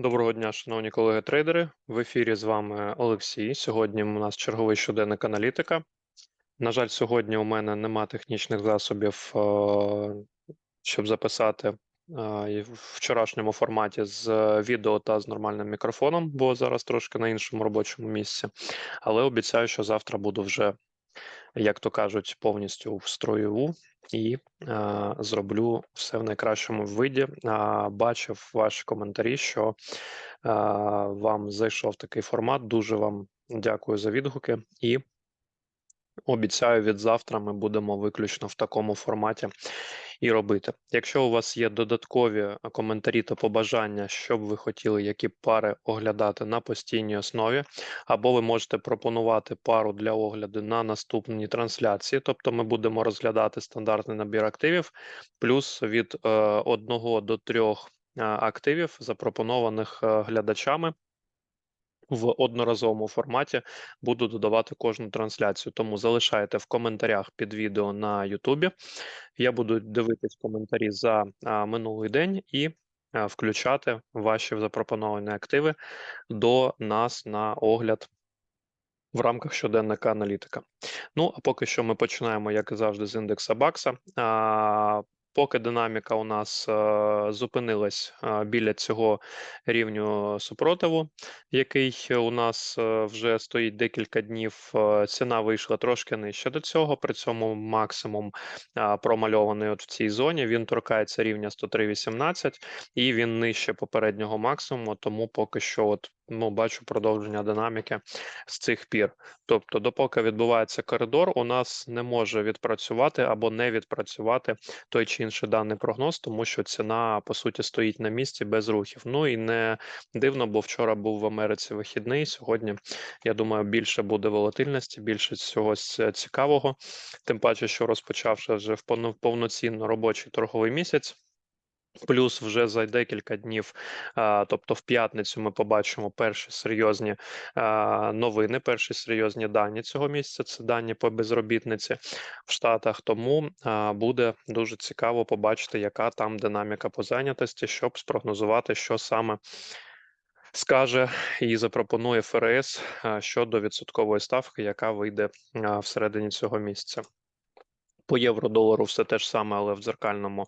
Доброго дня, шановні колеги-трейдери. В ефірі з вами Олексій. Сьогодні у нас черговий щоденник аналітика. На жаль, сьогодні у мене нема технічних засобів, е, щоб записати е, в вчорашньому форматі з відео та з нормальним мікрофоном, бо зараз трошки на іншому робочому місці. Але обіцяю, що завтра буду вже, як то кажуть, повністю в строю і е, зроблю все в найкращому виді. Е, бачив ваші коментарі, що е, вам зайшов такий формат. Дуже вам дякую за відгуки і обіцяю, від завтра ми будемо виключно в такому форматі і робити. Якщо у вас є додаткові коментарі та побажання, що б ви хотіли, які пари оглядати на постійній основі, або ви можете пропонувати пару для огляду на наступній трансляції, тобто ми будемо розглядати стандартний набір активів, плюс від е, одного до трьох активів, запропонованих е, глядачами. В одноразовому форматі буду додавати кожну трансляцію, тому залишайте в коментарях під відео на Ютубі. Я буду дивитись коментарі за а, минулий день і а, включати ваші запропоновані активи до нас на огляд в рамках щоденника аналітика. Ну а поки що ми починаємо, як і завжди, з індекса Бакса. Поки динаміка у нас е, зупинилась е, біля цього рівню супротиву, який у нас е, вже стоїть декілька днів. Ціна вийшла трошки нижче до цього. При цьому максимум промальований от в цій зоні. Він торкається рівня 103.18 і він нижче попереднього максимуму. Тому поки що, от ну бачу продовження динаміки з цих пір. Тобто, допоки відбувається коридор, у нас не може відпрацювати або не відпрацювати той чи інший даний прогноз, тому що ціна по суті стоїть на місці без рухів. Ну і не дивно, бо вчора був в Америці вихідний. Сьогодні я думаю, більше буде волатильності, більше цього цікавого. Тим паче, що розпочавши вже в повноцінно робочий торговий місяць. Плюс вже за декілька днів, тобто в п'ятницю, ми побачимо перші серйозні новини, перші серйозні дані цього місяця. Це дані по безробітниці в Штатах. Тому буде дуже цікаво побачити, яка там динаміка по зайнятості, щоб спрогнозувати, що саме скаже і запропонує ФРС щодо відсоткової ставки, яка вийде всередині цього місяця. По євро-долару все те ж саме, але в дзеркальному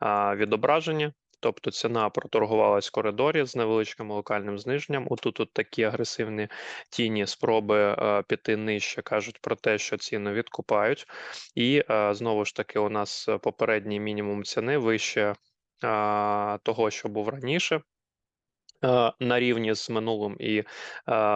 а, відображенні. Тобто ціна проторгувалась в коридорі з невеличким локальним зниженням. Отут тут такі агресивні тіні спроби е, піти нижче кажуть про те, що ціни відкупають. І е, знову ж таки, у нас попередній мінімум ціни вище того, що був раніше. Е, На рівні з минулим і е,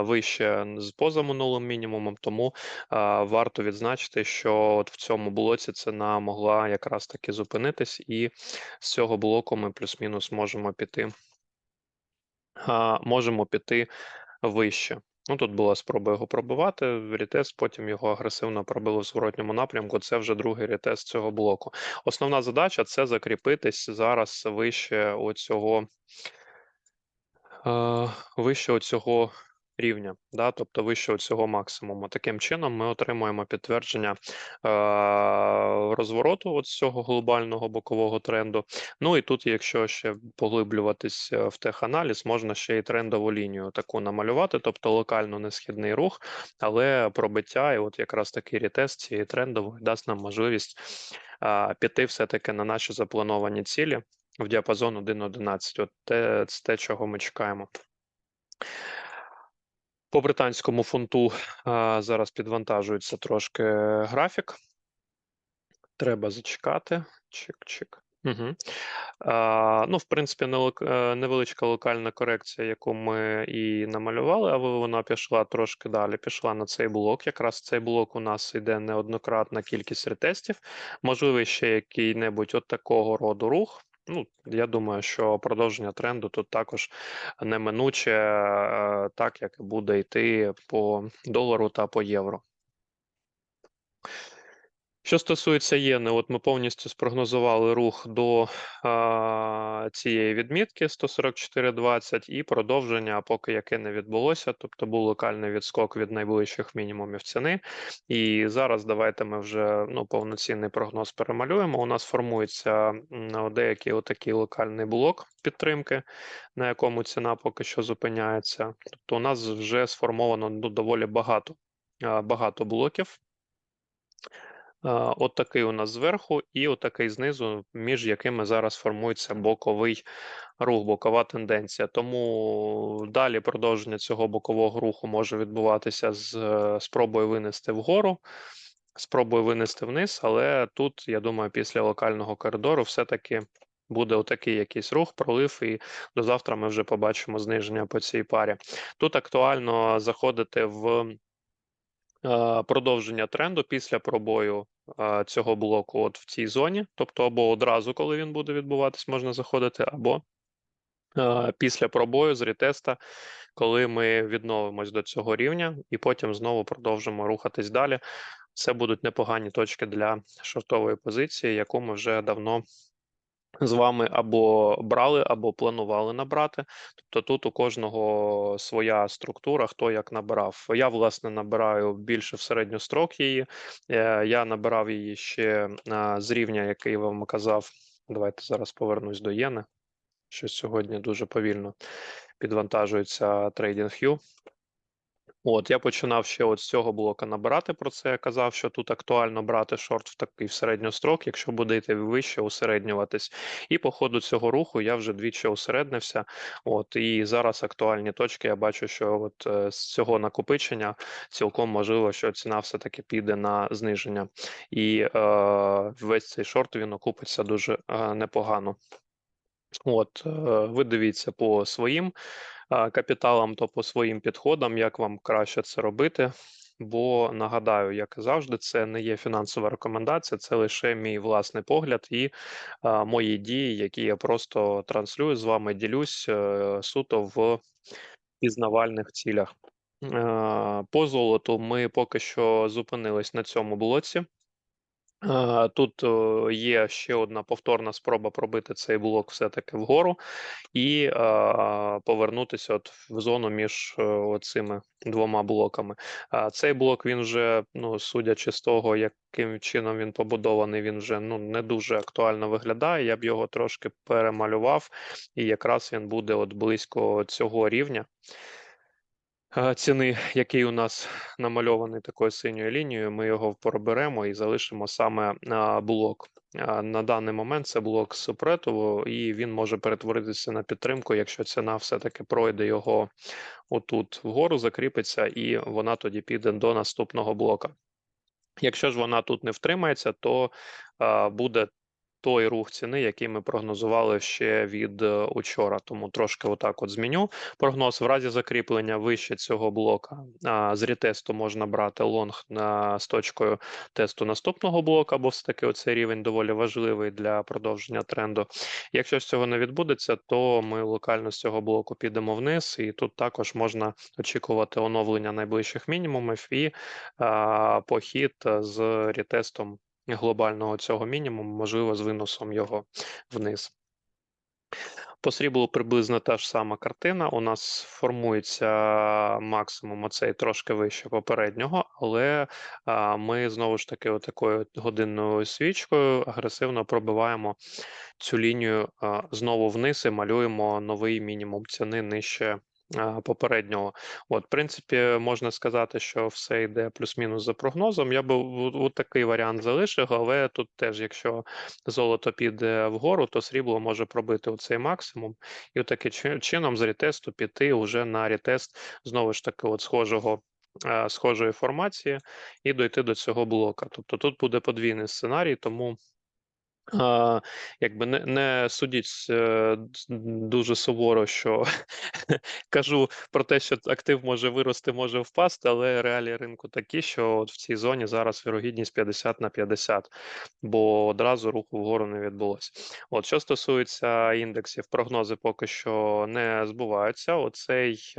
вище з позаминулим мінімумом, тому е, варто відзначити, що от в цьому блоці ціна могла якраз таки зупинитись, і з цього блоку ми плюс-мінус можемо піти, можемо піти вище. Ну тут була спроба його пробивати. Рітест, потім його агресивно пробили в зворотньому напрямку. Це вже другий рітест цього блоку. Основна задача це закріпитись зараз вище оцього е, вище оцього рівня, да, тобто вище оцього максимуму. Таким чином, ми отримуємо підтвердження е, розвороту от цього глобального бокового тренду. Ну і тут, якщо ще поглиблюватись е, в теханаліз, можна ще й трендову лінію таку намалювати, тобто локально несхідний рух, але пробиття, і от якраз такий рітест цієї трендової дасть нам можливість е, піти все-таки на наші заплановані цілі в діапазон 1.11. От те, це те, чого ми чекаємо. По британському фунту а, зараз підвантажується трошки графік. Треба зачекати. Чик-чик. Угу. А, ну, в принципі, е, невеличка локальна корекція, яку ми і намалювали, але вона пішла трошки далі. Пішла на цей блок. Якраз цей блок у нас йде неоднократна кількість ретестів. Можливий ще який-небудь от такого роду рух. Ну, я думаю, що продовження тренду тут також неминуче, е, так як буде йти по долару та по євро. Що стосується єни, от ми повністю спрогнозували рух до а, цієї відмітки 144.20 і продовження, поки яке не відбулося, тобто був локальний відскок від найближчих мінімумів ціни. І зараз давайте ми вже ну, повноцінний прогноз перемалюємо. У нас формується деякий отакий локальний блок підтримки, на якому ціна поки що зупиняється. Тобто, у нас вже сформовано ну, доволі багато, багато блоків. От такий у нас зверху, і отакий знизу, між якими зараз формується боковий рух, бокова тенденція. Тому далі продовження цього бокового руху може відбуватися з е, спробою винести вгору, спробою винести вниз, але тут, я думаю, після локального коридору все-таки буде отакий якийсь рух, пролив, і до завтра ми вже побачимо зниження по цій парі. Тут актуально заходити в продовження тренду після пробою е, цього блоку от в цій зоні, тобто або одразу, коли він буде відбуватись, можна заходити, або е, після пробою з ретеста, коли ми відновимось до цього рівня, і потім знову продовжимо рухатись далі. Це будуть непогані точки для шортової позиції, яку ми вже давно з вами або брали, або планували набрати. Тобто тут у кожного своя структура, хто як набирав. Я, власне, набираю більше в середньострок її. Е, Я набирав її ще з рівня, який вам казав. Давайте зараз повернусь до єни. Що сьогодні дуже повільно підвантажується TradingView. От, я починав ще от з цього блока набирати про це. Я казав, що тут актуально брати шорт в такий в середньострок, якщо буде йти вище, усереднюватись. І по ходу цього руху я вже двічі усереднився. От і зараз актуальні точки. Я бачу, що от е, з цього накопичення цілком можливо, що ціна все-таки піде на зниження, і е, весь цей шорт він окупиться дуже е, непогано. От, е, ви дивіться по своїм капіталам, то по своїм підходам, як вам краще це робити. Бо нагадаю, як і завжди, це не є фінансова рекомендація, це лише мій власний погляд і а, мої дії, які я просто транслюю з вами, ділюсь е, суто в пізнавальних цілях. Е, По золоту ми поки що зупинились на цьому блоці. Тут є ще одна повторна спроба пробити цей блок все-таки вгору і повернутися от в зону між е, оцими двома блоками. Цей блок він вже, ну судячи з того, яким чином він побудований, він вже ну не дуже актуально виглядає. Я б його трошки перемалював, і якраз він буде от близько цього рівня. Е, Ціни, який у нас намальований такою синьою лінією, ми його проберемо і залишимо саме блок. На даний момент це блок супретову, і він може перетворитися на підтримку, якщо ціна все-таки пройде його отут вгору, закріпиться, і вона тоді піде до наступного блока. Якщо ж вона тут не втримається, то буде той рух ціни, який ми прогнозували ще від е, учора. Тому трошки отак от зміню прогноз. В разі закріплення вище цього блока з ретесту можна брати лонг на, з точкою тесту наступного блока, бо все таки оцей рівень доволі важливий для продовження тренду. Якщо ж цього не відбудеться, то ми локально з цього блоку підемо вниз, і тут також можна очікувати оновлення найближчих мінімумів і а, похід з ретестом глобального цього мінімуму, можливо, з виносом його вниз. По сріблу приблизно та ж сама картина. У нас формується максимум оцей трошки вище попереднього, але ми знову ж таки отакою годинною свічкою агресивно пробиваємо цю лінію знову вниз і малюємо новий мінімум ціни нижче попереднього. От, в принципі, можна сказати, що все йде плюс-мінус за прогнозом. Я би в такий варіант залишив, але тут теж, якщо золото піде вгору, то срібло може пробити оцей максимум, і таким чином з ретесту піти вже на ретест знову ж таки от схожого. Схожої формації і дойти до цього блока. Тобто тут буде подвійний сценарій, тому якби не, не судіть е, дуже суворо, що кажу про те, що актив може вирости, може впасти, але реалії ринку такі, що от в цій зоні зараз вірогідність 50 на 50, бо одразу руху вгору не відбулося. От що стосується індексів, прогнози поки що не збуваються. Оцей.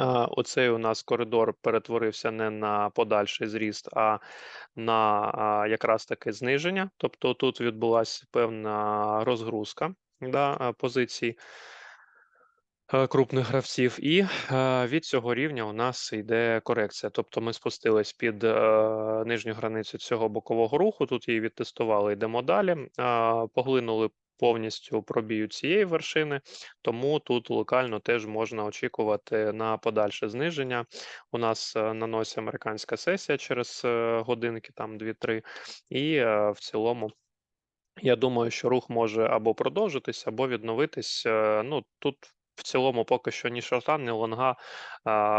Е, оцей у нас коридор перетворився не на подальший зріст, а на, якраз таки зниження. Тобто тут відбулася певна розгрузка, да, позицій е, крупних гравців, і е, від цього рівня у нас йде корекція. Тобто ми спустились під е, нижню границю цього бокового руху. Тут її відтестували, йдемо далі. Поглинули повністю пробію цієї вершини, тому тут локально теж можна очікувати на подальше зниження. У нас е, на носі американська сесія через е, годинки, там 2-3, і е, в цілому. Я думаю, що рух може або продовжитись, або відновитись. Ну тут в цілому поки що ні шорта, ні лонга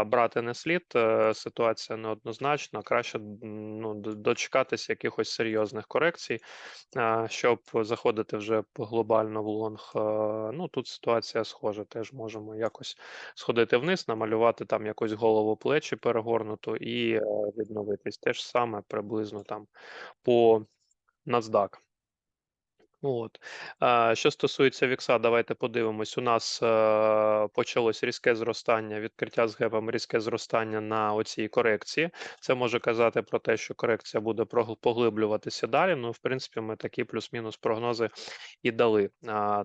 брати не слід. Е, Ситуація неоднозначна. Краще ну, д- дочекатись якихось серйозних корекцій, щоб заходити вже глобально в лонг. Е, Ну тут ситуація схожа. Теж можемо якось сходити вниз, намалювати там якусь голову плечі перегорнуту і е, відновитись. Те ж саме приблизно там по NASDAQ. От. Що стосується вікса, давайте подивимось. У нас е, почалось різке зростання, відкриття з гепом, різке зростання на оцій корекції. Це може казати про те, що корекція буде поглиблюватися далі. Ну, в принципі, ми такі плюс-мінус прогнози і дали.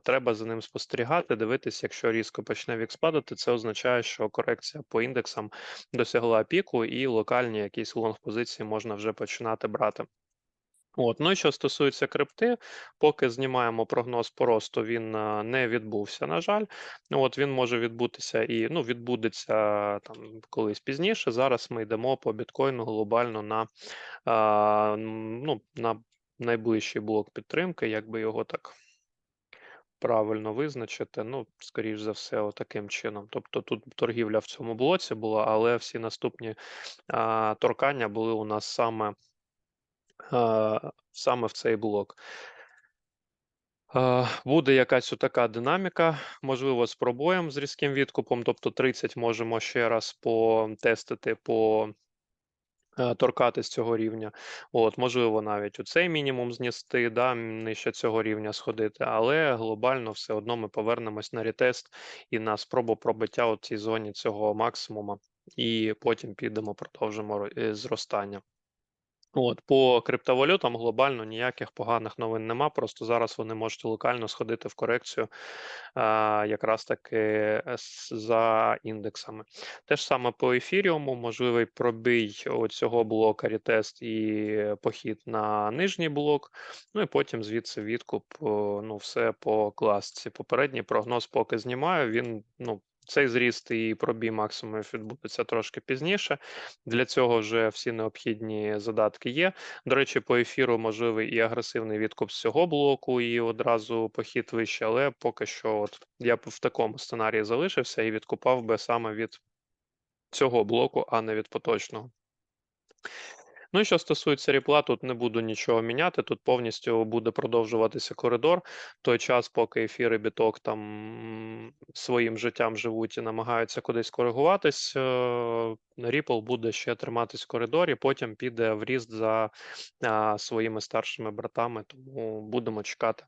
Треба за ним спостерігати, дивитися, якщо різко почне вікс падати, це означає, що корекція по індексам досягла піку, і локальні якісь лонг-позиції можна вже починати брати. От, ну і що стосується крипти, поки знімаємо прогноз по росту, він не відбувся, на жаль. От він може відбутися і ну, відбудеться там колись пізніше. Зараз ми йдемо по біткоїну глобально на, а, ну, на найближчий блок підтримки, як би його так правильно визначити. Ну, скоріш за все, отаким чином. Тобто тут торгівля в цьому блоці була, але всі наступні а, торкання були у нас саме саме в цей блок. Буде якась така динаміка, можливо, з пробоєм з різким відкупом, тобто 30 можемо ще раз потестити, по торкати з цього рівня. От, можливо, навіть у цей мінімум знести, да, нижче цього рівня сходити, але глобально все одно ми повернемось на ретест і на спробу пробиття у цій зоні цього максимума, і потім підемо, продовжимо е, зростання. От, по криптовалютам глобально ніяких поганих новин нема. Просто зараз вони можуть локально сходити в корекцію а, якраз таки за індексами. Те ж саме по ефіріуму, можливий пробій цього блока рітест і похід на нижній блок. Ну і потім звідси відкуп. Ну, все по класці. Попередній прогноз поки знімаю. Він ну. Цей зріст і пробій максимумів відбудеться трошки пізніше. Для цього вже всі необхідні задатки є. До речі, по ефіру можливий і агресивний відкуп з цього блоку, і одразу похід вище, але поки що, от я б в такому сценарії залишився і відкупав би саме від цього блоку, а не від поточного. Ну і що стосується ріпла, тут не буду нічого міняти. Тут повністю буде продовжуватися коридор. Той час, поки ефір і біток там своїм життям живуть і намагаються кудись коригуватись, ріпл Ripple буде ще триматись в коридорі, потім піде в ріст за своїми старшими братами. Тому будемо чекати.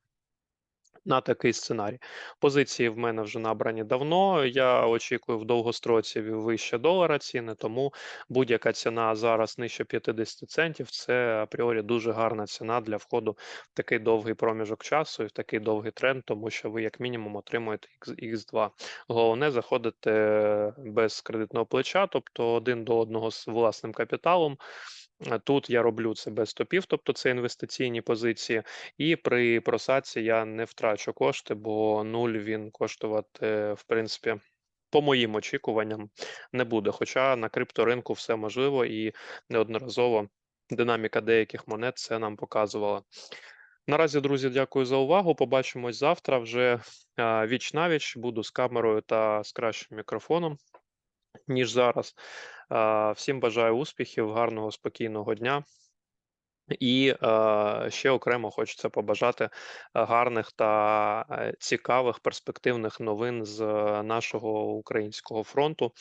На такий сценарій. Позиції в мене вже набрані давно. Я очікую в довгостроці вище долара ціни, тому будь-яка ціна зараз нижче 50 центів. Це апріорі дуже гарна ціна для входу в такий довгий проміжок часу і в такий довгий тренд, тому що ви як мінімум отримуєте X, 2 Головне заходити без кредитного плеча, тобто один до одного з власним капіталом. Е, Тут я роблю це без стопів, тобто це інвестиційні позиції. І при просадці я не втрачу кошти, бо нуль він коштувати, в принципі, по моїм очікуванням, не буде. Хоча на крипторинку все можливо і неодноразово динаміка деяких монет це нам показувала. Наразі, друзі, дякую за увагу. Побачимось завтра. Вже а, віч навіч буду з камерою та з кращим мікрофоном, ніж зараз. Всім бажаю успіхів, гарного, спокійного дня. І е, ще окремо хочеться побажати гарних та е, цікавих перспективних новин з е, нашого українського фронту.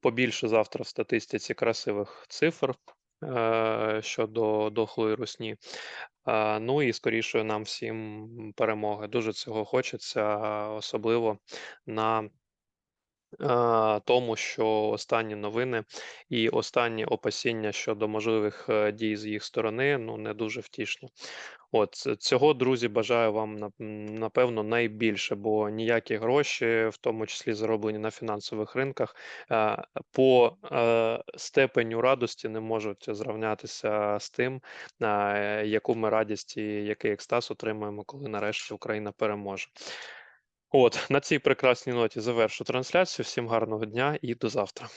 Побільше завтра в статистиці красивих цифр е, щодо дохлої русні. Е, ну і скоріше нам всім перемоги. Дуже цього хочеться, особливо на тому, що останні новини і останні опасіння щодо можливих, е, дій з їх сторони, ну, не дуже втішні. От цього, друзі, бажаю вам напевно найбільше, бо ніякі гроші, в тому числі зароблені на фінансових ринках, е, по, е, степеню радості не можуть зрівнятися з тим, яку ми радість і який екстаз отримаємо, коли нарешті Україна переможе. От на цій прекрасній ноті завершу трансляцію. Всім гарного дня і до завтра.